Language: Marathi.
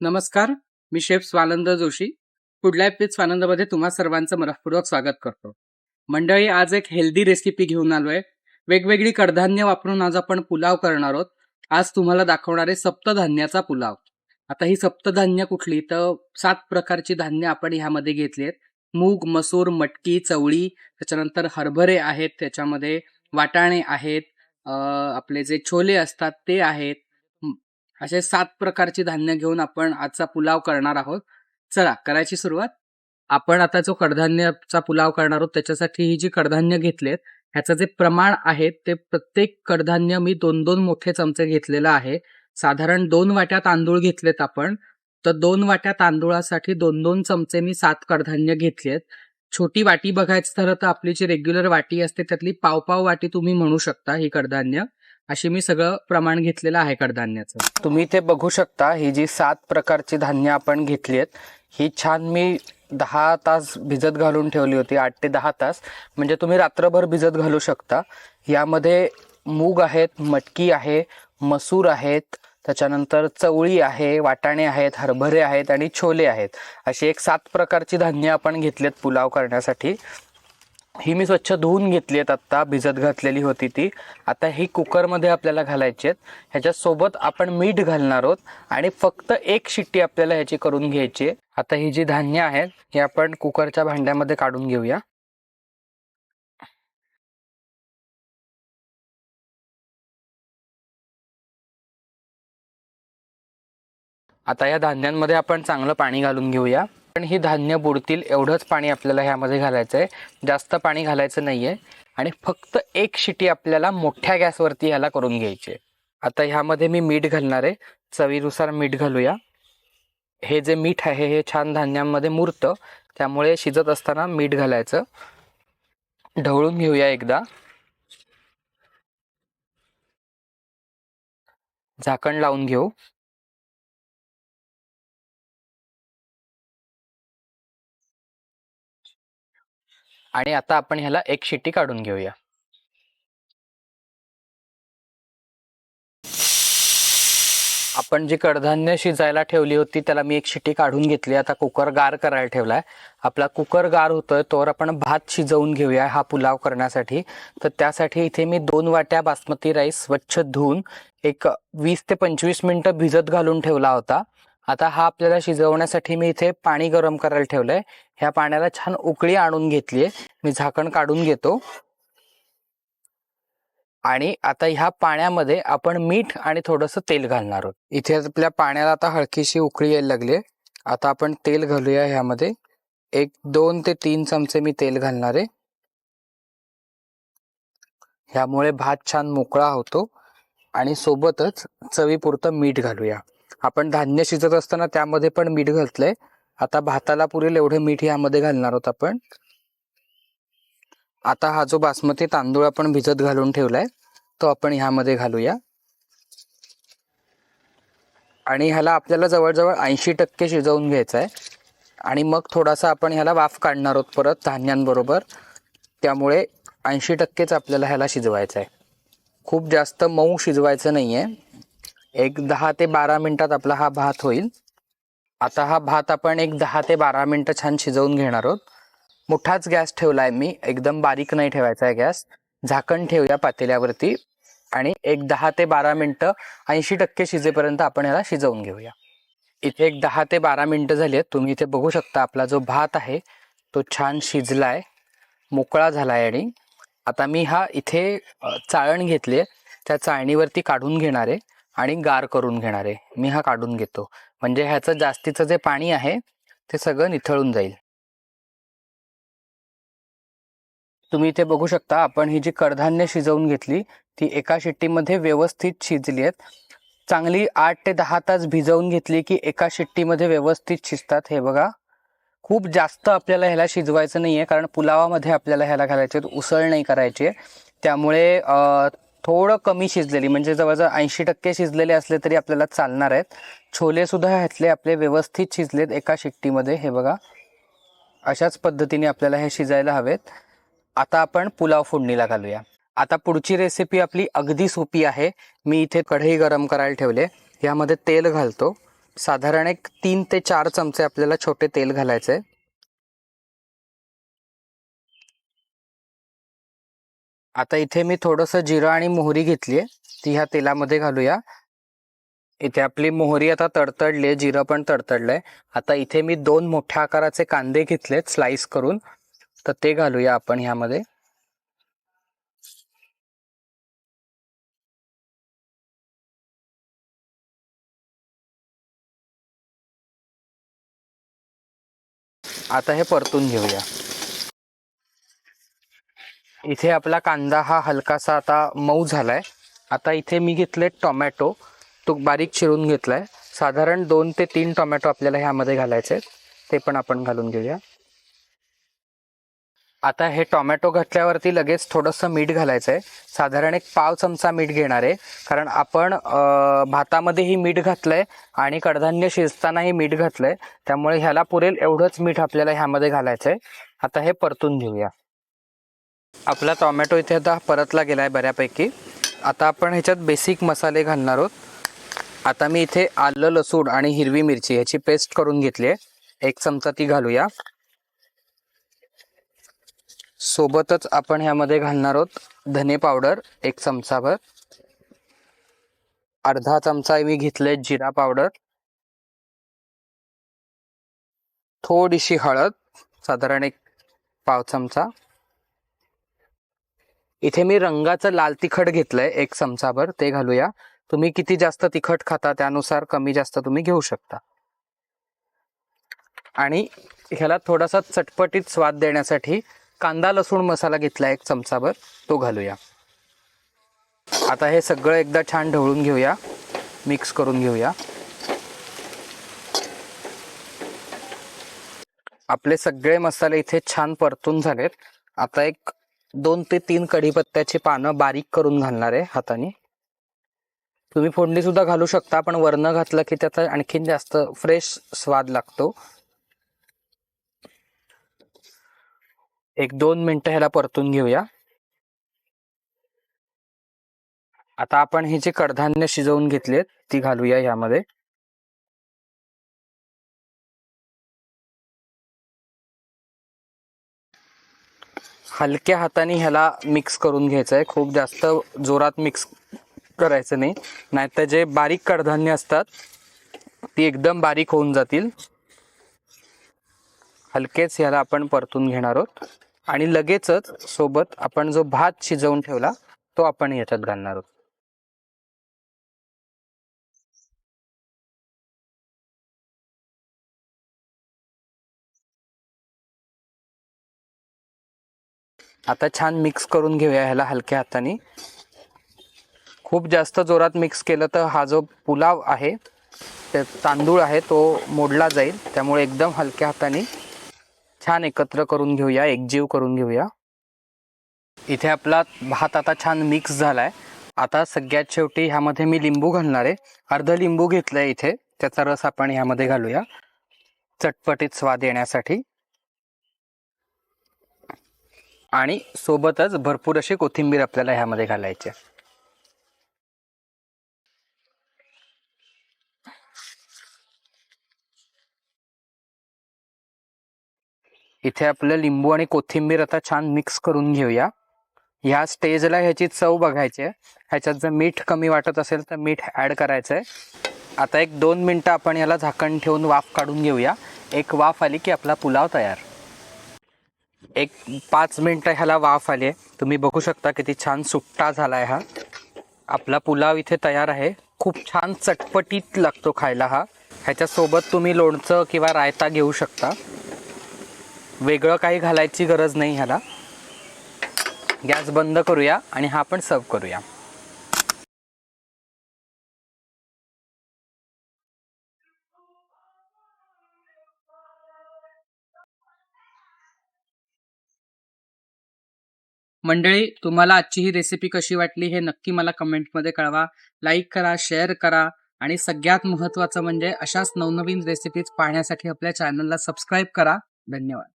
नमस्कार मी शेफ स्वानंद जोशी. पुढल्या लाईफ विथ स्वानंदमध्ये तुम्हा सर्वांचं मनपूर्वक स्वागत करतो. मंडळी आज एक हेल्दी रेसिपी घेऊन आलो आहे वेगवेगळी कडधान्य वापरून आज आपण पुलाव करणार आहोत. आज तुम्हाला दाखवणार आहे सप्तधान्याचा पुलाव. आता ही सप्तधान्य कुठली? तर सात प्रकारची धान्य आपण ह्यामध्ये घेतली आहेत. मूग मसूर मटकी चवळी त्याच्यानंतर हरभरे आहेत त्याच्यामध्ये वाटाणे आहेत आपले जे छोले असतात ते आहेत. असे सात प्रकारची धान्य घेऊन आपण आजचा पुलाव करणार आहोत. चला करायची सुरुवात. आपण आता जो कडधान्याचा पुलाव करणार आहोत त्याच्यासाठी ही जी कडधान्य घेतलेत ह्याचं जे प्रमाण आहे ते प्रत्येक कडधान्य मी दोन दोन मोठे चमचे घेतलेलं आहे. साधारण दोन वाट्या तांदूळ घेतलेत आपण. तर दोन वाट्या तांदूळासाठी दोन दोन चमचे मी सात कडधान्य घेतलेत. छोटी वाटी बघायचं झालं तर आपली जी रेग्युलर वाटी असते त्यातली पाव पाव वाटी तुम्ही म्हणू शकता ही कडधान्य. अशी मी सगळं प्रमाण घेतलेलं आहे कडधान्याचं. तुम्ही इथे बघू शकता ही जी सात प्रकारची धान्य आपण घेतली आहेत ही छान मी दहा तास भिजत घालून ठेवली होती आठ ते दहा तास. म्हणजे तुम्ही रात्रभर भिजत घालू शकता. यामध्ये मूग आहेत मटकी आहे मसूर आहेत त्याच्यानंतर चवळी आहे वाटाणे आहेत हरभरे आहेत आणि छोले आहेत. अशी एक सात प्रकारची धान्य आपण घेतलेत पुलाव करण्यासाठी. ही मी स्वच्छ धुवून घेतली आहेत आत्ता भिजत घातलेली होती ती. आता ही कुकरमध्ये आपल्याला घालायची आहेत. ह्याच्यासोबत आपण मीठ घालणार आहोत आणि फक्त एक शिट्टी आपल्याला ह्याची करून घ्यायची आहे. आता ही जी धान्य आहेत हे आपण कुकरच्या भांड्यामध्ये काढून घेऊया. आता या धान्यांमध्ये आपण चांगलं पाणी घालून घेऊया. पण ही धान्य बुडतील एवढंच पाणी आपल्याला ह्यामध्ये घालायचं आहे जास्त पाणी घालायचं नाही आहे आणि फक्त एक शिटी आपल्याला मोठ्या गॅसवरती ह्याला करून घ्यायची आहे. आता ह्यामध्ये मी मीठ घालणार आहे. चवीनुसार मीठ घालूया. हे जे मीठ आहे हे छान धान्यांमध्ये मुरतं. त्यामुळे शिजत असताना मीठ घालायचं. ढवळून घेऊया एकदा. झाकण लावून घेऊ. आणि आता आपण ह्याला एक शिटी काढून घेऊया. आपण जी कडधान्य शिजायला ठेवली होती त्याला मी एक शिट्टी काढून घेतली. आता कुकर गार करायला ठेवलाय. आपला कुकर गार होतोय तोवर आपण भात शिजवून घेऊया हा पुलाव करण्यासाठी. तर त्यासाठी इथे मी दोन वाट्या बासमती राईस स्वच्छ धुवून एक वीस ते पंचवीस मिनिटं भिजत घालून ठेवला होता. आता हा आपल्याला शिजवण्यासाठी मी इथे पाणी गरम करायला ठेवलंय. ह्या पाण्याला छान उकळी आणून घेतलीये. मी झाकण काढून घेतो. आणि आता ह्या पाण्यामध्ये आपण मीठ आणि थोडस तेल घालणार आहोत. इथे आपल्या पाण्याला आता हलकीशी उकळी यायला लागली आता आपण तेल घालूया ह्यामध्ये. एक दोन ते तीन चमचे मी तेल घालणार आहे. ह्यामुळे भात छान मोकळा होतो. आणि सोबतच चवीपुरतं मीठ घालूया. आपण धान्य शिजत असताना त्यामध्ये पण मीठ घातलंय. आता भाताला पुरेल एवढे मीठ यामध्ये घालणार आहोत आपण. आता हा जो बासमती तांदूळ आपण भिजत घालून ठेवलाय तो आपण ह्यामध्ये घालूया. आणि ह्याला आपल्याला जवळजवळ ऐंशी टक्के शिजवून घ्यायचा आहे आणि मग थोडासा आपण ह्याला वाफ काढणार आहोत परत धान्यांबरोबर. त्यामुळे ऐंशी टक्केच आपल्याला ह्याला शिजवायचं आहे खूप जास्त मऊ शिजवायचं नाही आहे एक दहा ते बारा मिनिटात आपला हा भात होईल. आता हा भात आपण एक दहा ते बारा मिनटं छान शिजवून घेणार आहोत. मोठाच गॅस ठेवला आहे मी. एकदम बारीक नाही ठेवायचा आहे गॅस. झाकण ठेवूया पातेल्यावरती. आणि एक दहा ते बारा मिनटं ऐंशी टक्के शिजेपर्यंत आपण याला शिजवून घेऊया. इथे एक दहा ते बारा मिनटं झाली आहेत. तुम्ही इथे बघू शकता आपला जो भात आहे तो छान शिजलाय. मोकळा झालाय आणि आता मी हा इथे चाळण घेतली आहे. त्या चाळणीवरती काढून घेणार आहे. आणि गार करून घेणार. आहे मी हा काढून घेतो. म्हणजे ह्याचं जास्तीचं जे पाणी आहे ते सगळं निथळून जाईल. तुम्ही इथे बघू शकता आपण ही जी कडधान्य शिजवून घेतली ती एका शिट्टीमध्ये व्यवस्थित शिजली आहेत. चांगली आठ ते दहा तास भिजवून घेतली की एका शिट्टीमध्ये व्यवस्थित शिजतात. हे बघा. खूप जास्त आपल्याला ह्याला शिजवायचं नाहीये कारण पुलावामध्ये आपल्याला ह्याला घालायचे उसळ नाही करायची आहे. त्यामुळे थोडं कमी शिजलेली म्हणजे जवळजवळ ऐंशी टक्के शिजलेले असले तरी आपल्याला चालणार आहेत. छोले सुद्धा ह्यातले आपले व्यवस्थित शिजलेत एका शिट्टीमध्ये हे बघा. अशाच पद्धतीने आपल्याला हे शिजायला हवेत. आता आपण पुलाव फोडणीला घालूया. आता पुढची रेसिपी आपली अगदी सोपी आहे. मी इथे कढई गरम करायला ठेवले. यामध्ये तेल घालतो. साधारण एक तीन ते चार चमचे आपल्याला छोटे तेल घालायचे आता इथे मी थोडस जिरं आणि मोहरी घेतलीये. ती ह्या तेलामध्ये घालूया. इथे आपली मोहरी आता तडतडली आहे जिरं पण तडतडलंय. आता इथे मी दोन मोठ्या आकाराचे कांदे घेतलेत स्लाइस करून. तर ते घालूया आपण ह्यामध्ये. आता हे परतून घेऊया. इथे आपला कांदा हा हलकासा आता मऊ झाला आहे आता इथे मी घेतले टोमॅटो. तो बारीक चिरून घेतलाय. साधारण दोन ते तीन टोमॅटो आपल्याला ह्यामध्ये घालायचे आहेत. ते पण आपण घालून घेऊया. आता हे टोमॅटो घातल्यावरती लगेच थोडंसं मीठ घालायचं आहे साधारण एक पाव चमचा मीठ घेणार आहे. कारण आपण भातामध्येही मीठ घातलंय आणि कडधान्य शिजतानाही मीठ घातलंय. त्यामुळे ह्याला पुरेल एवढंच मीठ आपल्याला ह्यामध्ये घालायचं आहे आता हे परतून घेऊया. आपला टोमॅटो इथे आता परतला गेला आहे बऱ्यापैकी. आता आपण ह्याच्यात बेसिक मसाले घालणार आहोत. आता मी इथे आलं लसूण आणि हिरवी मिरची ह्याची पेस्ट करून घेतली आहे. एक चमचा ती घालूया. सोबतच आपण ह्यामध्ये घालणार आहोत धने पावडर एक चमचाभर. अर्धा चमचा मी घेतले जिरा पावडर. थोडीशी हळद साधारण एक पाव चमचा. इथे मी रंगाचं लाल तिखट घेतलंय एक चमचाभर ते घालूया. तुम्ही किती जास्त तिखट खाता त्यानुसार कमी जास्त तुम्ही घेऊ शकता. आणि ह्याला थोडासा चटपटीत स्वाद देण्यासाठी कांदा लसूण मसाला घेतला एक चमचाभर तो घालूया. आता हे सगळं एकदा छान ढवळून घेऊया मिक्स करून घेऊया. आपले सगळे मसाले इथे छान परतून झालेत. आता एक दोन ते तीन कढीपत्त्याची पानं बारीक करून घालणार आहे हाताने. तुम्ही फोडणी सुद्धा घालू शकता पण वरण घातलं की त्याचा आणखीन जास्त फ्रेश स्वाद लागतो. एक दोन मिनिटं ह्याला परतून घेऊया. आता आपण हे जे कडधान्य शिजवून घेतलेत ती घालूया ह्यामध्ये. हलक्या हाताने ह्याला मिक्स करून घ्यायचं आहे खूप जास्त जोरात मिक्स करायचं नाही. नाहीतर जे बारीक कडधान्य असतात ती एकदम बारीक होऊन जातील. हलकेच ह्याला आपण परतून घेणार आहोत. आणि लगेचच सोबत आपण जो भात शिजवून ठेवला तो आपण याच्यात घालणार आहोत. आता छान मिक्स करून घेऊया ह्याला हलक्या हाताने. खूप जास्त जोरात मिक्स केलं तर हा जो पुलाव आहे ते तांदूळ आहे तो मोडला जाईल. त्यामुळे एकदम हलक्या हाताने छान एकत्र करून घेऊया एकजीव करून घेऊया. इथे आपला भात आता छान मिक्स झालाय. आता सगळ्यात शेवटी ह्यामध्ये मी लिंबू घालणार आहे. अर्ध लिंबू घेतलंय इथे. त्याचा रस आपण ह्यामध्ये घालूया. चटपटीत स्वाद येण्यासाठी. आणि सोबतच भरपूर अशी कोथिंबीर आपल्याला ह्यामध्ये घालायची इथे आपलं लिंबू आणि कोथिंबीर आता छान मिक्स करून घेऊया. ह्या स्टेजला ह्याची चव बघायची आहे. ह्याच्यात जर मीठ कमी वाटत असेल तर मीठ ॲड करायचं आहे. आता एक दोन मिनटं आपण याला झाकण ठेवून वाफ काढून घेऊया. एक वाफ आली की आपला पुलाव तयार. एक पाच मिनटं ह्याला वाफ आली आहे. तुम्ही बघू शकता किती छान सुट्टा झाला आहे हा. आपला पुलाव इथे तयार आहे. खूप छान चटपटीत लागतो खायला हा. ह्याच्यासोबत तुम्ही लोणचं किंवा रायता घेऊ शकता. वेगळं काही घालायची गरज नाही ह्याला. गॅस बंद करूया आणि हा पण सर्व करूया. मंडळी तुम्हाला आजची ही रेसिपी कशी वाटली हे नक्की मला कमेंटमध्ये कळवा. लाईक करा शेअर करा आणि सगळ्यात महत्त्वाचं म्हणजे अशाच नवनवीन रेसिपीज पाहण्यासाठी आपल्या चॅनलला सबस्क्राईब करा. धन्यवाद.